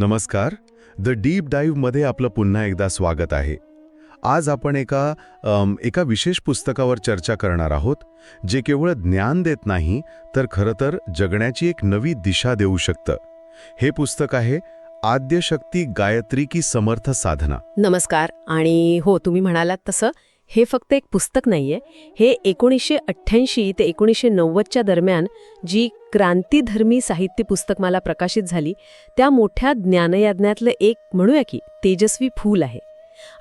नमस्कार. The deep डाईव्हमध्ये आपलं पुन्हा एकदा स्वागत आहे. आज आपण एका एका विशेष पुस्तकावर चर्चा करणार आहोत जे केवळ ज्ञान देत नाही तर खरं तर जगण्याची एक नवी दिशा देऊ शकतं. हे पुस्तक आहे आद्यशक्ती गायत्री की समर्थ साधना. नमस्कार. आणि हो तुम्ही म्हणालात तसं हे फक्त एक पुस्तक नाहीये. हे एकोणीसशे अठ्ठ्याऐंशी ते एकोणीसशे नव्वदच्या दरम्यान जी क्रांतीधर्मी साहित्य पुस्तक मला प्रकाशित झाली त्या मोठ्या ज्ञानयाज्ञातलं एक म्हणूया की तेजस्वी फूल आहे.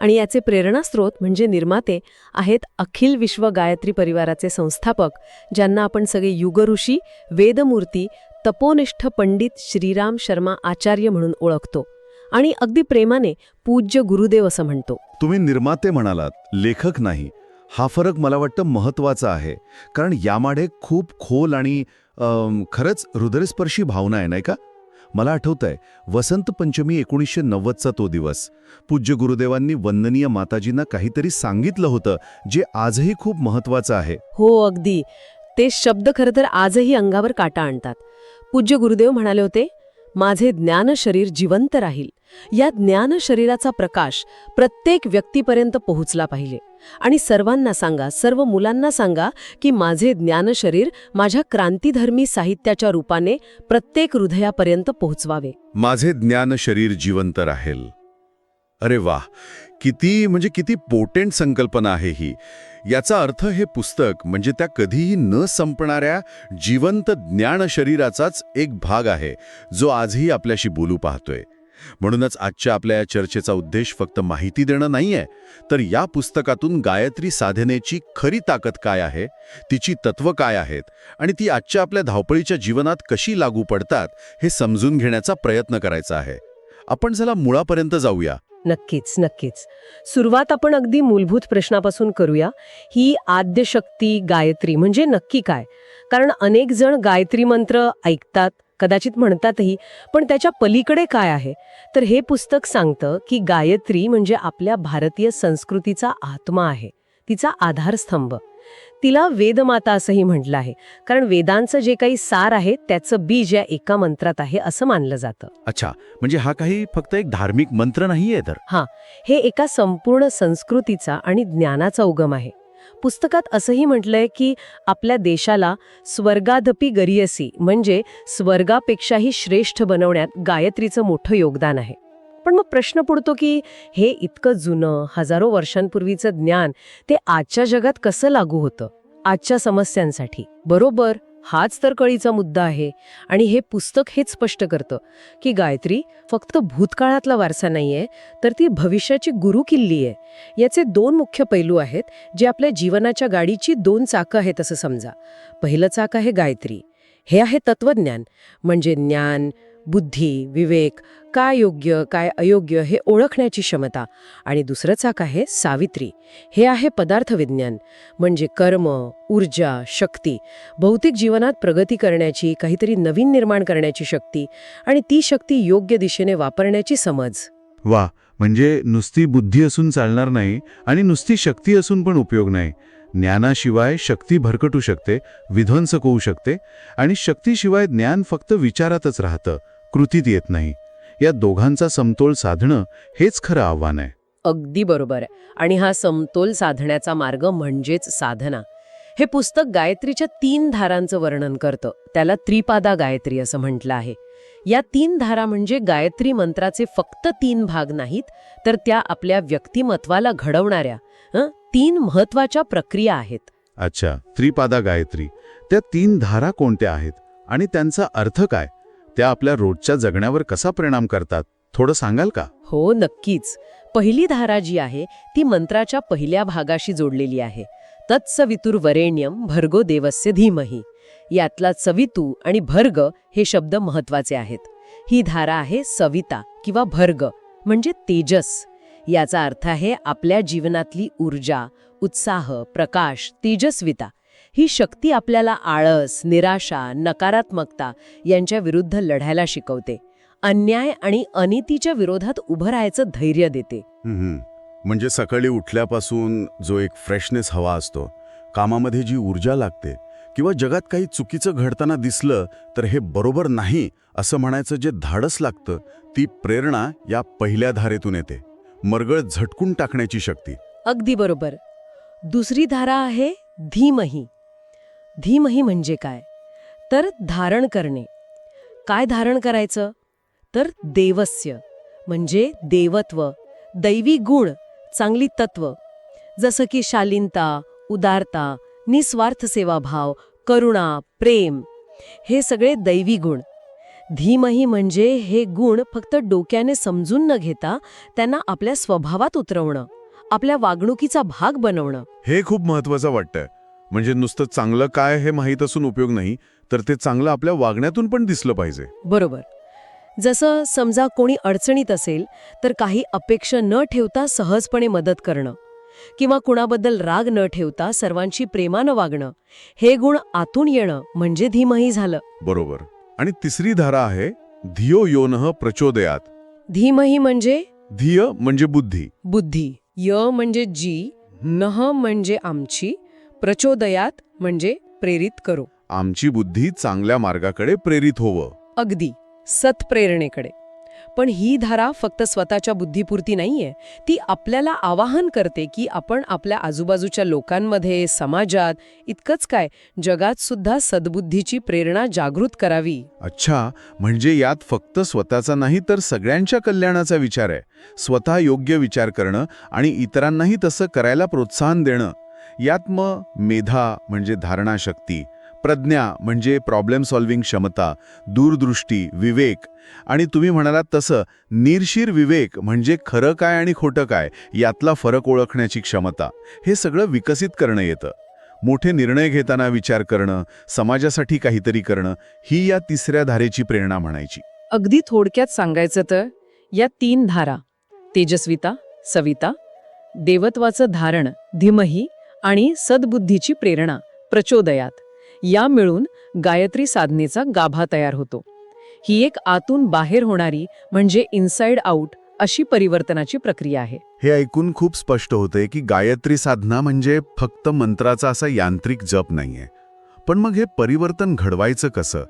आणि याचे प्रेरणास्रोत म्हणजे निर्माते आहेत अखिल विश्व गायत्री परिवाराचे संस्थापक ज्यांना आपण सगळे युगऋषी वेदमूर्ती तपोनिष्ठ पंडित श्रीराम शर्मा आचार्य म्हणून ओळखतो. आणि अगदी प्रेमाने पूज्य गुरुदेव असं म्हणतो. तुम्ही निर्माते म्हणालात लेखक नाही. हा फरक मला वाटतं महत्त्वाचा आहे. कारण यामागे खूप खोल आणि खरंच हृदयस्पर्शी भावना आहे नाही का? मला आठवतंय वसंत पंचमी एकोणीसशे नव्वदचा तो दिवस. पूज्य गुरुदेवांनी वंदनीय माताजींना काहीतरी सांगितलं होतं जे आजही खूप महत्वाचं आहे. हो अगदी. ते शब्द खरं तर आजही अंगावर काटा आणतात. पूज्य गुरुदेव म्हणाले होते माझे ज्ञान शरीर जिवंत राहील. या ज्ञान शरीराचा प्रकाश प्रत्येक व्यक्तीपर्यंत पोहोचला पाहिजे. आणि सर्वांना सांगा सर्व मुलांना सांगा की माझे ज्ञान शरीर माझ्या क्रांतीधर्मी साहित्याच्या रूपाने प्रत्येक हृदयापर्यंत पोहोचवावे. माझे ज्ञान शरीर जिवंत राहील. अरे वाह किती म्हणजे किती पोटेंट संकल्पना आहे ही. याचा अर्थ हे पुस्तक म्हणजे त्या कधीही न संपणाऱ्या जिवंत ज्ञान शरीराचाच एक भाग आहे जो आजही आपल्याशी बोलू पाहतोय. म्हणूनच आजच्या आपल्या या चर्चेचा उद्देश फक्त माहिती देणं नाहीये तर या पुस्तकातून गायत्री साधनेची खरी ताकद काय आहे तिची तत्व काय आहेत आणि ती आजच्या आपल्या धावपळीच्या जीवनात कशी लागू पडतात हे समजून घेण्याचा प्रयत्न करायचा आहे. आपण चला मुळापर्यंत जाऊया. नक्कीच नक्कीच. सुरुवात आपण अगदी मूलभूत प्रश्नापासून करूया. ही आद्यशक्ती गायत्री म्हणजे नक्की काय? कारण अनेक जण गायत्री मंत्र ऐकतात कदाचित म्हणतातही पण त्याच्या पलीकडे काय आहे? तर हे पुस्तक सांगतं की गायत्री म्हणजे आपल्या भारतीय संस्कृतीचा आत्मा आहे. तिचा आधारस्तंभ. तिला वेदमाता असंही म्हटलं आहे. कारण वेदांचं जे काही सार आहे त्याचं बीज या एका मंत्रात आहे असं मानलं जातं. अच्छा म्हणजे हा काही फक्त एक धार्मिक मंत्र नाहीये तर? हे एका संपूर्ण संस्कृतीचा आणि ज्ञानाचा उगम आहे. पुस्तकात असंही म्हटलंय की आपल्या देशाला स्वर्गादपी गरियसी म्हणजे स्वर्गापेक्षाही श्रेष्ठ बनवण्यात गायत्रीचं मोठं योगदान आहे. पण मग प्रश्न पडतो की हे इतकं जुनं हजारो वर्षांपूर्वीचं ज्ञान ते आजच्या जगात कसं लागू होतं? आजच्या समस्यांसाठी. बरोबर हाच तर कळीचा मुद्दा आहे. आणि हे पुस्तक हेच स्पष्ट करतं की गायत्री फक्त भूतकाळातला वारसा नाहीये तर ती भविष्याची गुरु किल्ली आहे. याचे दोन मुख्य पैलू आहेत जे आपल्या जीवनाच्या गाडीची दोन चाकं आहेत असं समजा. पहिलं चाक आहे गायत्री. हे आहे तत्वज्ञान. म्हणजे ज्ञान बुद्धी विवेक काय योग्य काय अयोग्य हे ओळखण्याची क्षमता. आणि दुसरं चाक आहे सावित्री. हे आहे पदार्थ विज्ञान म्हणजे कर्म ऊर्जा शक्ती. भौतिक जीवनात प्रगती करण्याची काहीतरी नवीन निर्माण करण्याची शक्ती. आणि ती शक्ती योग्य दिशेने वापरण्याची समज. वा म्हणजे नुसती बुद्धी असून चालणार नाही आणि नुसती शक्ती असून पण उपयोग नाही. ज्ञानाशिवाय शक्ती भरकटू शकते विध्वंसक होऊ शकते आणि शक्तीशिवाय ज्ञान फक्त विचारातच राहतं कृतीत येत नाही. या दोघांचा समतोल साधणं हेच खरं आव्हान आहे. अगदी बरोबर आहे. आणि हा समतोल साधण्याचा मार्ग म्हणजेच साधना. हे पुस्तक गायत्रीच्या तीन धारांचं वर्णन करतं. त्याला त्रिपादा गायत्री असं म्हटलं आहे. या तीन धारा म्हणजे गायत्री मंत्राचे फक्त तीन भाग नाहीत तर त्या आपल्या व्यक्तिमत्वाला घडवणाऱ्या तीन महत्त्वाच्या प्रक्रिया आहेत. अच्छा त्रिपादा गायत्री. त्या तीन धारा कोणत्या आहेत? आणि त्यांचा अर्थ काय? त्या आपल्या रोजच्या जगण्यावर कसा परिणाम करतात? थोडं सांगाल का? हो नक्कीच. पहिली धारा जी आहे ती मंत्राच्या पहिल्या भागाशी जोडलेली आहे. तत्सवितुर वरेण्यम भर्गो देवस्य धीमही. यातला सवितू आणि भर्ग हे शब्द महत्त्वाचे आहेत. ही धारा आहे सविता किंवा भर्ग म्हणजे तेजस. याचा अर्थ आहे आपल्या जीवनातली ऊर्जा उत्साह प्रकाश तेजस्विता. ही शक्ती आपल्याला आळस निराशा नकारात्मकता यांच्या विरुद्ध लढायला शिकवते. अन्याय आणि अनितीच्या विरोधात उभं राहायचं धैर्य देते. हम्म. म्हणजे सकाळी उठल्यापासून जो एक फ्रेशनेस हवा असतो कामामध्ये जी ऊर्जा लागते किंवा जगात काही चुकीचं घडताना दिसलं तर हे बरोबर नाही असं म्हणायचं जे धाडस लागतं ती प्रेरणा या पहिल्या धारेतून येते. मरगळ झटकून टाकण्याची शक्ती. अगदी बरोबर. दुसरी धारा आहे धीमही. धीमही म्हणजे काय? तर धारण करणे. काय धारण करायचं? तर देवस्य म्हणजे देवत्व दैवी गुण चांगली तत्व. जसं की शालीनता उदारता निस्वार्थ सेवाभाव करुणा प्रेम. हे सगळे दैवी गुण. धीमही म्हणजे हे गुण फक्त डोक्याने समजून न घेता त्यांना आपल्या स्वभावात उतरवणं आपल्या वागणुकीचा भाग बनवणं. हे खूप महत्वाचं वाटतंय. म्हणजे नुसतं चांगलं काय हे माहीत असून उपयोग नाही तर ते चांगलं आपल्या वागण्यातून पण दिसलं पाहिजे. बरोबर. जसं समजा कोणी अडचणीत असेल तर काही अपेक्षा न ठेवता सहजपणे मदत करणं किंवा कुणाबद्दल राग न ठेवता सर्वांची प्रेमानं वागणं हे गुण आतून येणं म्हणजे धीमही झालं. बरोबर. आणि तिसरी धारा आहे धियो योनः प्रचोदयात. धीमही म्हणजे? धिय म्हणजे बुद्धी. बुद्धी. य म्हणजे जी नह म्हणजे आमची प्रचोदयात म्हणजे प्रेरित करो. आमची बुद्धी चांगल्या मार्गाकडे प्रेरित होवं. अगदी. सत्प्रेरणेकडे. पण ही धारा फक्त स्वतःच्या बुद्धीपुरती नाहीये. ती आपल्याला आवाहन करते की आपण आपल्या आजूबाजूच्या लोकांमध्ये समाजात इतकंच काय जगात सुद्धा सद्बुद्धीची प्रेरणा जागृत करावी. अच्छा म्हणजे यात फक्त स्वतःचा नाही तर सगळ्यांच्या कल्याणाचा विचार आहे. स्वतः योग्य विचार करणं आणि इतरांनाही तसं करायला प्रोत्साहन देणं. यात मग मेधा म्हणजे धारणाशक्ती प्रज्ञा म्हणजे प्रॉब्लेम सॉल्व्हिंग क्षमता दूरदृष्टी विवेक आणि तुम्ही म्हणालात तसं निर्शीर विवेक म्हणजे खरं काय आणि खोटं काय यातला फरक ओळखण्याची क्षमता हे सगळं विकसित करणं येतं. मोठे निर्णय घेताना विचार करणं समाजासाठी काहीतरी करणं ही या तिसऱ्या धारेची प्रेरणा म्हणायची. अगदी थोडक्यात सांगायचं तर या तीन धारा तेजस्विता सविता देवत्वाचं धारण धीमही आणि सद्बुद्धीची प्रेरणा प्रचोदयात या मिळून गायत्री साधनेचा गाभा तयार होतो. ही एक आतून बाहेर होणारी म्हणजे इनसाइड आउट अशी परिवर्तनाची प्रक्रिया आहे. हे ऐकून खूप स्पष्ट होतंय की गायत्री साधना म्हणजे फक्त मंत्राचा असा यांत्रिक जप नाहीये. पण मग हे परिवर्तन घडवायचं कसं?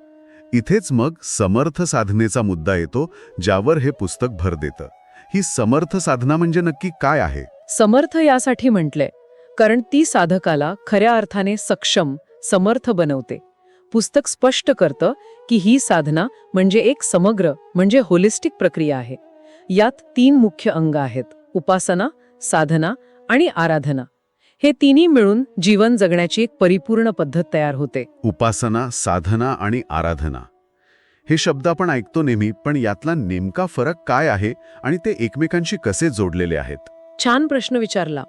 इथेच मग समर्थ साधनेचा मुद्दा येतो ज्यावर हे पुस्तक भर देतं. ही समर्थ साधना म्हणजे नक्की काय आहे? समर्थ यासाठी म्हटलंय कारण ती साधकाला खऱ्या अर्थाने सक्षम समर्थ बनवते. पुस्तक स्पष्ट करतं की ही साधना म्हणजे एक समग्र म्हणजे होलिस्टिक प्रक्रिया आहे. यात तीन मुख्य अंग आहेत. उपासना साधना आणि आराधना. हे तिन्ही मिळून जीवन जगण्याची एक परिपूर्ण पद्धत तयार होते. उपासना साधना आणि आराधना. हे शब्द आपण ऐकतो नेहमी पण यातला नेमका फरक काय आहे आणि ते एकमेकांशी कसे जोडलेले आहेत? छान प्रश्न विचारला.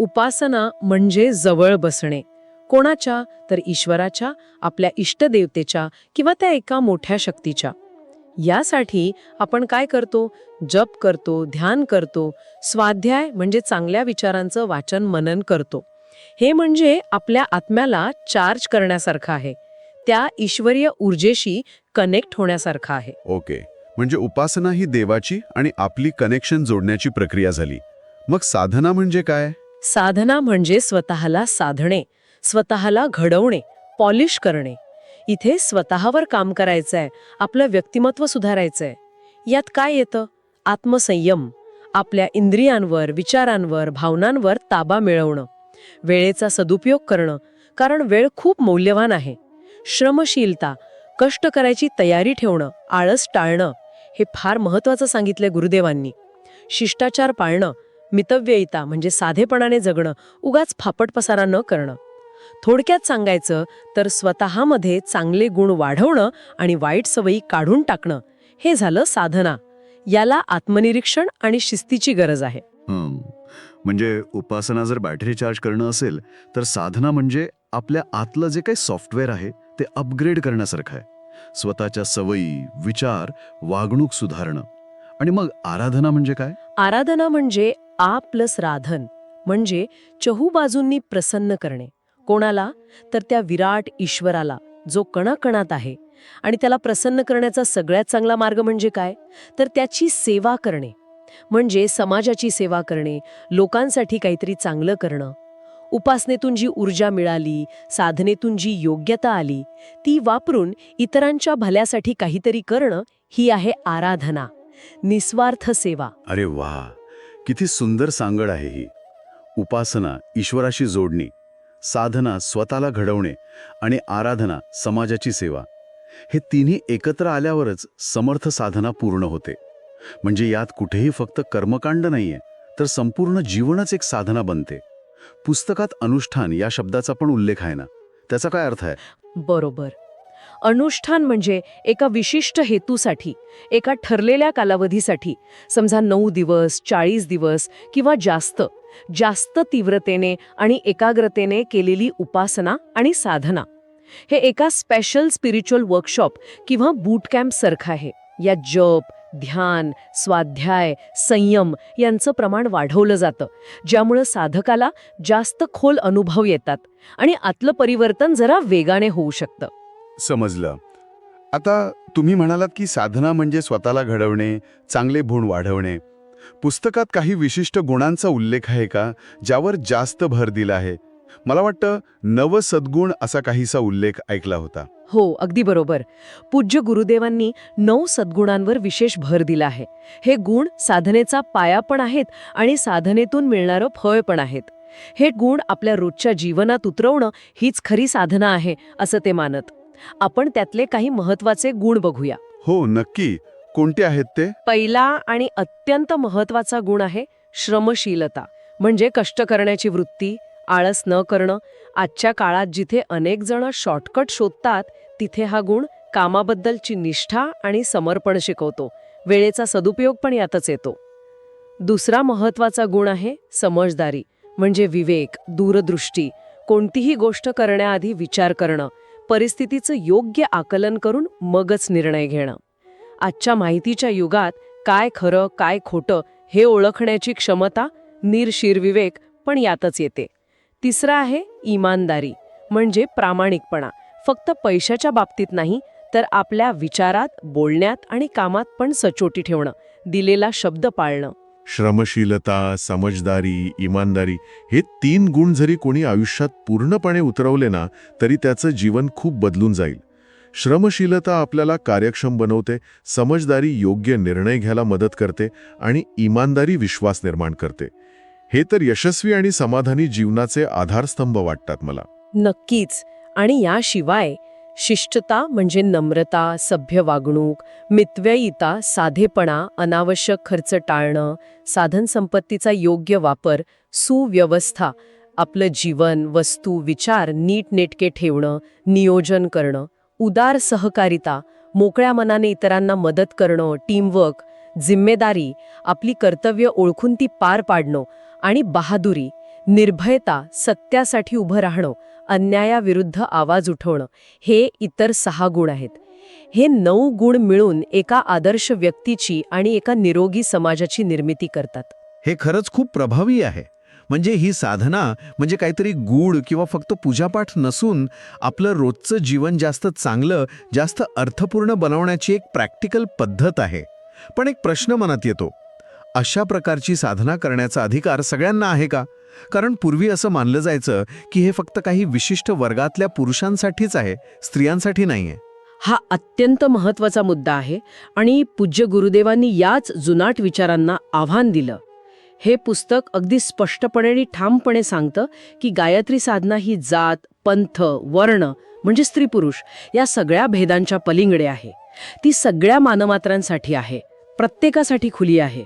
उपासना म्हणजे जवळ बसणे. कोणाच्या तर ईश्वराच्या आपल्या इष्टदेवतेच्या किंवा त्या एका मोठ्या शक्तीच्या. यासाठी आपण काय करतो? जप करतो ध्यान करतो स्वाध्याय म्हणजे चांगल्या विचारांचं वाचन मनन करतो. हे म्हणजे आपल्या आत्म्याला चार्ज करण्यासारखं आहे. त्या ईश्वरीय ऊर्जेशी कनेक्ट होण्यासारखं आहे. ओके. म्हणजे उपासना ही देवाची आणि आपली कनेक्शन जोडण्याची प्रक्रिया झाली. मग साधना म्हणजे काय? साधना म्हणजे स्वतःला साधणे. स्वतःला घडवणे पॉलिश करणे. इथे स्वतःवर काम करायचंय आपलं व्यक्तिमत्व सुधारायचंय. यात काय येतं? आत्मसंयम आपल्या इंद्रियांवर विचारांवर भावनांवर ताबा मिळवणं. वेळेचा सदुपयोग करणं कारण वेळ खूप मौल्यवान आहे. श्रमशीलता कष्ट करायची तयारी ठेवणं आळस टाळणं हे फार महत्वाचं सांगितलंय गुरुदेवांनी. शिष्टाचार पाळणं मितव्ययिता म्हणजे साधेपणाने जगणं उगाच फापट पसारा न करणं. थोडक्यात सांगायचं तर स्वतःमध्ये चांगले गुण वाढवणं आणि वाईट सवयी काढून टाकणं हे झालं साधना. याला आत्मनिरीक्षण आणि शिस्तीची गरज आहे. म्हणजे उपासना जर बॅटरी चार्ज करणं असेल तर साधना म्हणजे आपल्या आतलं जे काही सॉफ्टवेअर आहे ते अपग्रेड करण्यासारखं आहे. स्वतःच्या सवयी विचार वागणूक सुधारणं. आणि मग आराधना म्हणजे काय? आराधना म्हणजे आ प्लस राधन म्हणजे चहूबाजूंनी प्रसन्न करणे. कोणाला? तर त्या विराट ईश्वराला जो कणाकणात आहे. आणि त्याला प्रसन्न करण्याचा सगळ्यात चांगला मार्ग म्हणजे काय? तर त्याची सेवा करणे. म्हणजे समाजाची सेवा करणे लोकांसाठी काहीतरी चांगलं करणं. उपासनेतून जी ऊर्जा मिळाली साधनेतून जी योग्यता आली ती वापरून इतरांच्या भल्यासाठी काहीतरी करणं ही आहे आराधना. निस्वार्थ सेवा. अरे वा किती सुंदर सांगड आहे ही. उपासना ईश्वराशी जोडणी. साधना स्वतःला घडवणे आणि आराधना समाजाची सेवा. हे तिन्ही एकत्र आल्यावरच समर्थ साधना पूर्ण होते. म्हणजे यात कुठेही फक्त कर्मकांड नाहीये तर संपूर्ण जीवनच एक साधना बनते. पुस्तकात अनुष्ठान या शब्दाचा पण उल्लेख आहे ना? त्याचा काय अर्थ आहे? बरोबर. अनुष्ठान म्हणजे एका विशिष्ट हेतूसाठी एका ठरलेल्या कालावधीसाठी समजा नऊ दिवस चाळीस दिवस किंवा जास्त जास्त तीव्रतेने आणि एकाग्रतेने केलेली उपासना आणि साधना. हे एका स्पेशल स्पिरिच्युअल वर्कशॉप किंवा बूट कॅम्प सारखं आहे. या जप ध्यान स्वाध्याय संयम यांचं प्रमाण वाढवलं जातं ज्यामुळं साधकाला जास्त खोल अनुभव येतात आणि आतलं परिवर्तन जरा वेगाने होऊ शकतं. समजलं. आता तुम्ही म्हणालात की साधना म्हणजे स्वतःला घडवणे चांगले गुण वाढवणे. पुस्तकात काही विशिष्ट गुणांचा उल्लेख आहे का ज्यावर जास्त भर दिला आहे? मला वाटतं नव सद्गुण असा काहीसा उल्लेख ऐकला होता. हो अगदी बरोबर. पूज्य गुरुदेवांनी नऊ सद्गुणांवर विशेष भर दिला आहे. हे गुण साधनेचा पाया पण आहेत आणि साधनेतून मिळणारं फळ पण आहेत. हे गुण आपल्या रोजच्या जीवनात उतरवणं हीच खरी साधना आहे असं ते मानत. आपण त्यातले काही महत्त्वाचे गुण बघूया. हो नक्की. कोणते आहेत ते? पहिला आणि अत्यंत महत्त्वाचा गुण आहे श्रमशीलता. म्हणजे कष्ट करण्याची वृत्ती आळस न करणं. आजच्या काळात जिथे अनेक जण शॉर्टकट शोधतात तिथे हा गुण कामाबद्दलची निष्ठा आणि समर्पण शिकवतो. वेळेचा सदुपयोग पण यातच येतो. दुसरा महत्त्वाचा गुण आहे समजदारी. म्हणजे विवेक दूरदृष्टी. कोणतीही गोष्ट करण्याआधी विचार करणं. परिस्थितीचं योग्य आकलन करून मगच निर्णय घेणं. आजच्या माहितीच्या युगात काय खरं काय खोटं हे ओळखण्याची क्षमता निर्शिरविवेक पण यातच येते. तिसरा आहे इमानदारी म्हणजे प्रामाणिकपणा. फक्त पैशाच्या बाबतीत नाही तर आपल्या विचारात बोलण्यात आणि कामात पण सचोटी ठेवणं दिलेला शब्द पाळणं. श्रमशीलता समजदारी इमानदारी हे तीन गुण जरी कोणी आयुष्यात पूर्णपणे उतरवले ना तरी त्याचं जीवन खूप बदलून जाईल. श्रमशीलता आपल्याला कार्यक्षम बनवते समजदारी योग्य निर्णय घ्यायला मदत करते आणि इमानदारी विश्वास निर्माण करते. हे तर यशस्वी आणि समाधानी जीवनाचे आधारस्तंभ वाटतात मला. नक्कीच. आणि याशिवाय शिष्टता म्हणजे नम्रता सभ्य वागणूक मितव्ययिता साधेपणा अनावश्यक खर्च टाळणं साधनसंपत्तीचा योग्य वापर सुव्यवस्था आपलं जीवन वस्तू विचार नीटनेटके ठेवणं नियोजन करणं उदार सहकारिता मोकळ्या मनाने इतरांना मदत करणं टीमवर्क जिम्मेदारी आपली कर्तव्य ओळखून ती पार पाडणं आणि बहादुरी निर्भयता सत्यासाठी उभं राहणं अन्यायाविरुद्ध आवाज उठवणं हे इतर सहा गुण आहेत. हे नऊ गुण मिळून एका आदर्श व्यक्तीची आणि एका निरोगी समाजाची निर्मिती करतात. हे खरंच खूप प्रभावी आहे. म्हणजे ही साधना म्हणजे काहीतरी गूढ किंवा फक्त पूजापाठ नसून आपलं रोजचं जीवन जास्त चांगलं जास्त अर्थपूर्ण बनवण्याची एक प्रॅक्टिकल पद्धत आहे. पण एक प्रश्न मनात येतो. अशा प्रकारची साधना करण्याचा अधिकार सगळ्यांना आहे का? कारण पूर्वी असं मानलं जायचं की हे फक्त काही विशिष्ट वर्गातल्या पुरुषांसाठीच आहे स्त्रियांसाठी नाहीये. हा अत्यंत महत्त्वाचा मुद्दा आहे आणि पूज्य गुरुदेवांनी याच जुनाट विचारांना आव्हान दिलं. हे पुस्तक अगदी स्पष्टपणे आणि ठामपणे सांगतं की गायत्री साधना ही जात पंथ वर्ण म्हणजे स्त्री पुरुष या सगळ्या भेदांच्या पलिंगडे आहे. ती सगळ्या मानमात्रांसाठी आहे प्रत्येकासाठी खुली आहे.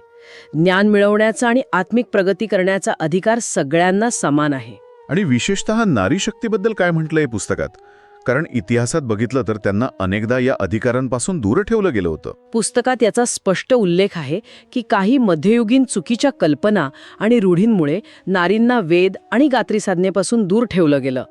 ज्ञान मिळवण्याचा आणि आत्मिक प्रगती करण्याचा अधिकार सगळ्यांना समान आहे. आणि विशेषतः नारी शक्तीबद्दल काय म्हटलंय पुस्तकात? कारण इतिहासात बघितलं तर त्यांना अनेकदा या अधिकारांपासून दूर ठेवलं गेलं होतं. पुस्तकात याचा स्पष्ट उल्लेख आहे की काही मध्ययुगीन चुकीच्या कल्पना आणि रूढींमुळे नारींना वेद आणि गात्री साधनेपासून दूर ठेवलं गेलं.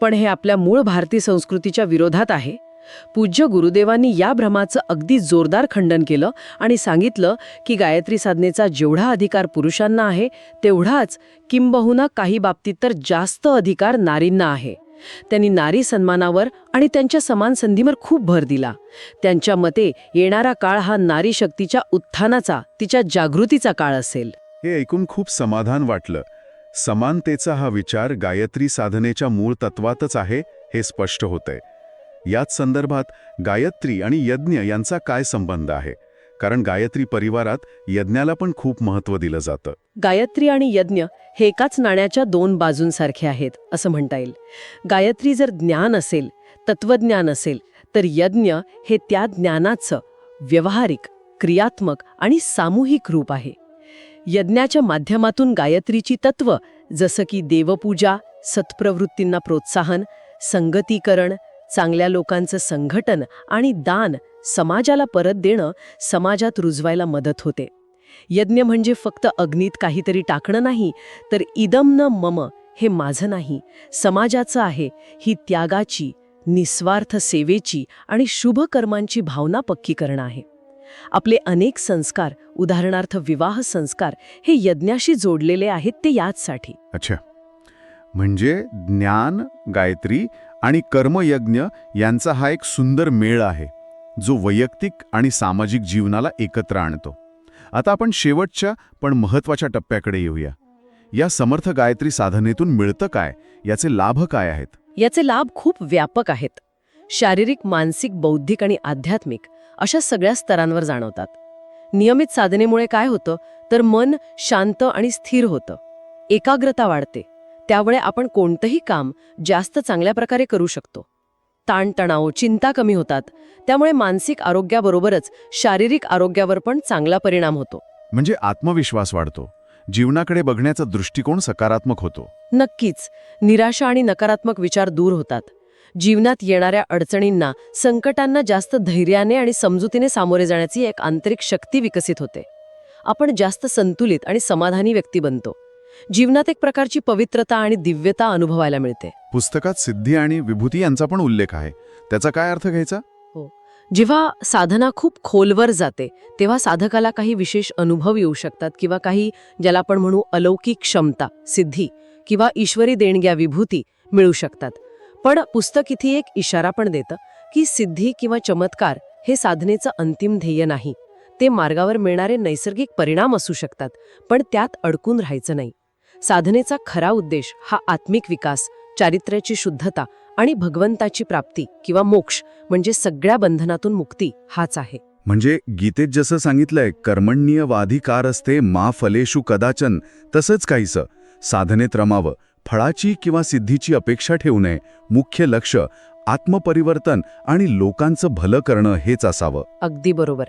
पण हे आपल्या मूळ भारतीय संस्कृतीच्या विरोधात आहे. पूज्य गुरुदेवांनी या भ्रमाचं अगदी जोरदार खंडन केलं आणि सांगितलं की गायत्री साधनेचा जेवढा अधिकार पुरुषांना आहे तेवढाच किंबहुना काही बाबतीत तर जास्त अधिकार नारींना आहे. त्यांनी नारी सन्मानावर आणि त्यांच्या समान संधीवर खूप भर दिला. त्यांच्या मते येणारा काळ हा नारी शक्तीच्या उत्थानाचा तिच्या जागृतीचा काळ असेल. हे ऐकून खूप समाधान वाटलं. समानतेचा हा विचार गायत्री साधनेच्या मूळ तत्वातच आहे हे स्पष्ट होतंय. याच संदर्भात गायत्री आणि यज्ञ यांचा काय संबंध आहे? कारण गायत्री परिवारात यज्ञाला पण खूप महत्त्व दिलं जातं. गायत्री आणि यज्ञ हे एकाच नाण्याच्या दोन बाजूंसारखे आहेत असं म्हणता येईल. गायत्री जर ज्ञान असेल तत्वज्ञान असेल तर यज्ञ हे त्या ज्ञानाचं व्यवहारिक क्रियात्मक आणि सामूहिक रूप आहे. यज्ञाच्या माध्यमातून गायत्रीची तत्व जसं की देवपूजा सत्प्रवृत्तींना प्रोत्साहन संगतीकरण चांगल्या लोकांचं संघटन आणि दान समाजाला परत देणं समाजात रुजवायला मदत होते. यज्ञ म्हणजे फक्त अग्नीत काहीतरी टाकणं नाही तर इदम न मम हे माझं नाही. समाजाचं आहे ही त्यागाची निस्वार्थ सेवेची आणि शुभ कर्मांची भावना पक्की करणं आहे. आपले अनेक संस्कार उदाहरणार्थ विवाह संस्कार हे यज्ञाशी जोडलेले आहेत ते याचसाठी. अच्छा. म्हणजे ज्ञान गायत्री आणि कर्मयज्ञ यांचा हा एक सुंदर मेळ आहे जो वैयक्तिक आणि सामाजिक जीवनाला एकत्र आणतो. आता आपण शेवटच्या पण महत्त्वाच्या टप्प्याकडे येऊया. या समर्थ गायत्री साधनेतून मिळतं काय? याचे लाभ काय आहेत? याचे लाभ खूप व्यापक आहेत. शारीरिक मानसिक बौद्धिक आणि आध्यात्मिक अशा सगळ्या स्तरांवर जाणवतात. नियमित साधनेमुळे काय होतं? तर मन शांत आणि स्थिर होतं. एकाग्रता वाढते. त्यामुळे आपण कोणतंही काम जास्त चांगल्या प्रकारे करू शकतो. ताणतणाव चिंता कमी होतात. त्यामुळे मानसिक आरोग्याबरोबरच शारीरिक आरोग्यावर पण चांगला परिणाम होतो. म्हणजे आत्मविश्वास वाढतो. जीवनाकडे बघण्याचा दृष्टिकोन सकारात्मक होतो. नक्कीच. निराशा आणि नकारात्मक विचार दूर होतात. जीवनात येणाऱ्या अडचणींना संकटांना जास्त धैर्याने आणि समजुतीने सामोरे जाण्याची एक आंतरिक शक्ती विकसित होते. आपण जास्त संतुलित आणि समाधानी व्यक्ती बनतो. जीवनात एक प्रकारची पवित्रता आणि दिव्यता अनुभवायला मिळते. पुस्तकात सिद्धी आणि विभूती यांचा पण उल्लेख आहे. त्याचा काय अर्थ घ्यायचा? जेव्हा साधना खूप खोलवर जाते तेव्हा साधकाला काही विशेष अनुभव येऊ शकतात किंवा काही ज्याला आपण म्हणू अलौकिक क्षमता सिद्धी किंवा ईश्वरी देणग्या विभूती मिळू शकतात. पण पुस्तक इथे एक इशारा पण देतं की सिद्धी किंवा चमत्कार हे साधनेचं अंतिम ध्येय नाही. ते मार्गावर मिळणारे नैसर्गिक परिणाम असू शकतात पण त्यात अडकून राहायचं नाही. साधनेचा खरा उद्देश हा आत्मिक विकास चारित्र्याची शुद्धता आणि भगवंताची प्राप्ती किंवा मोक्ष म्हणजे सगळ्या बंधनातून मुक्ती हाच आहे. म्हणजे गीतेत जसं सांगितलंय कर्मण्य वाधिकार असते मा फलेषु कदाचन तसंच काहीसं. साधनेत रमावं फळाची किंवा सिद्धीची अपेक्षा ठेवू नये मुख्य लक्ष आत्मपरिवर्तन आणि लोकांचं भलं करणं हेच असावं. अगदी बरोबर.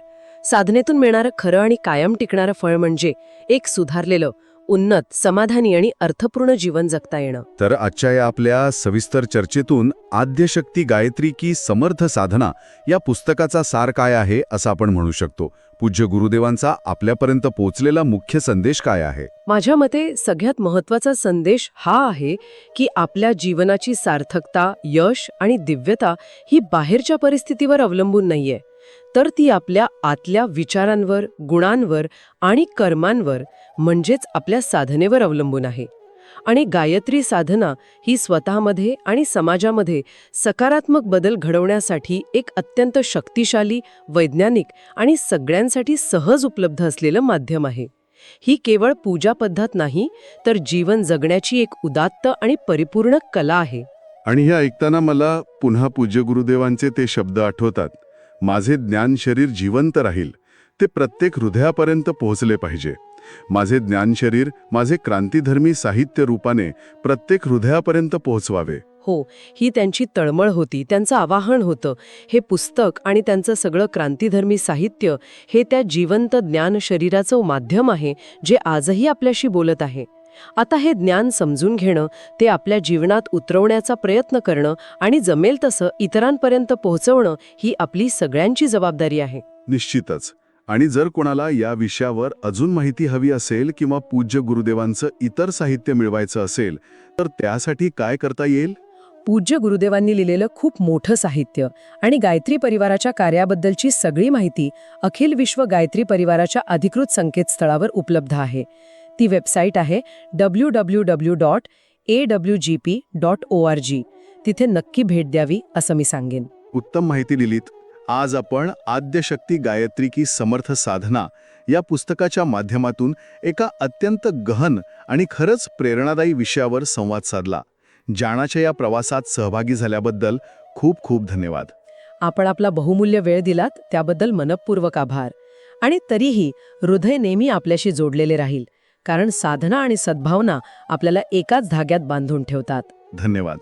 साधनेतून मिळणारं खरं आणि कायम टिकणारं फळ म्हणजे एक सुधारलेलं उन्नत समाधानी आणि अर्थपूर्ण जीवन जगता येणं. तर आजच्या या आपल्या सविस्तर चर्चेतून आद्यशक्ती गायत्री की समर्थ साधना या पुस्तकाचा सार काय आहे असं आपण म्हणू शकतो. पूज्य गुरुदेवांचा आपल्यापर्यंत पोचलेला मुख्य संदेश काय आहे? माझ्या मते सगळ्यात महत्त्वाचा संदेश हा आहे की आपल्या जीवनाची सार्थकता यश आणि दिव्यता ही बाहेरच्या परिस्थितीवर अवलंबून नाहीये. तर ती आपल्या आतल्या विचारांवर गुणांवर आणि कर्मांवर म्हणजेच आपल्या साधनेवर अवलंबून आहे. आणि गायत्री साधना ही स्वतःमध्ये आणि समाजामध्ये सकारात्मक बदल घडवण्यासाठी एक अत्यंत शक्तिशाली वैज्ञानिक आणि सगळ्यांसाठी सहज उपलब्ध असलेलं माध्यम आहे. ही केवळ पूजा पद्धत नाही तर जीवन जगण्याची एक उदात्त आणि परिपूर्ण कला आहे. आणि हे ऐकताना मला पुन्हा पूज्य गुरुदेवांचे ते शब्द आठवतात. माझे ज्ञान शरीर जिवंत राहील ते प्रत्येक हृदयापर्यंत पोहोचले पाहिजे. माझे ज्ञान शरीर माझे क्रांतिधर्मी साहित्य रूपाने प्रत्येक हृदयापर्यंत पोहोचवावे. हो ही त्यांची तळमळ होती त्यांचं आवाहन होतं. हे पुस्तक आणि त्यांचं सगळं क्रांतिधर्मी साहित्य हे त्या जिवंत ज्ञान शरीराचं माध्यम आहे जे आजही आपल्याशी बोलत आहे. आता हे ज्ञान समजून घेणं ते आपल्या जीवनात उतरवण्याचा प्रयत्न करणं आणि जमेल तसं इतरांपर्यंत पोहोचवणं ही आपली सगळ्यांची जबाबदारी आहे. निश्चितच. आणि जर कोणाला या विषयावर अजून माहिती हवी असेल किंवा पूज्य गुरुदेवांचं इतर साहित्य मिळवायचं असेल तर त्यासाठी काय करता येईल? पूज्य गुरुदेवांनी लिहिलेलं खूप मोठं साहित्य आणि गायत्री परिवाराच्या कार्याबद्दलची सगळी माहिती अखिल विश्व गायत्री परिवाराच्या अधिकृत संकेतस्थळावर उपलब्ध आहे. ती वेबसाईट आहे W W W dot A W G P dot O R G तिथे नक्की भेट द्यावी असं मी सांगेन. उत्तम माहिती दिलीत. आज आपण आद्यशक्ती गायत्री की समर्थ साधना या पुस्तकाच्या माध्यमातून एका अत्यंत गहन आणि खरंच प्रेरणादायी विषयावर संवाद साधला. जाणाच्या या प्रवासात सहभागी झाल्याबद्दल खूप खूप धन्यवाद. आपण आपला बहुमूल्य वेळ दिलात त्याबद्दल मनपूर्वक आभार. आणि तरीही हृदय नेहमी आपल्याशी जोडलेले राहील. कारण साधना आणि सद्भावना आपल्याला एकाच धाग्यात बांधून ठेवतात. धन्यवाद.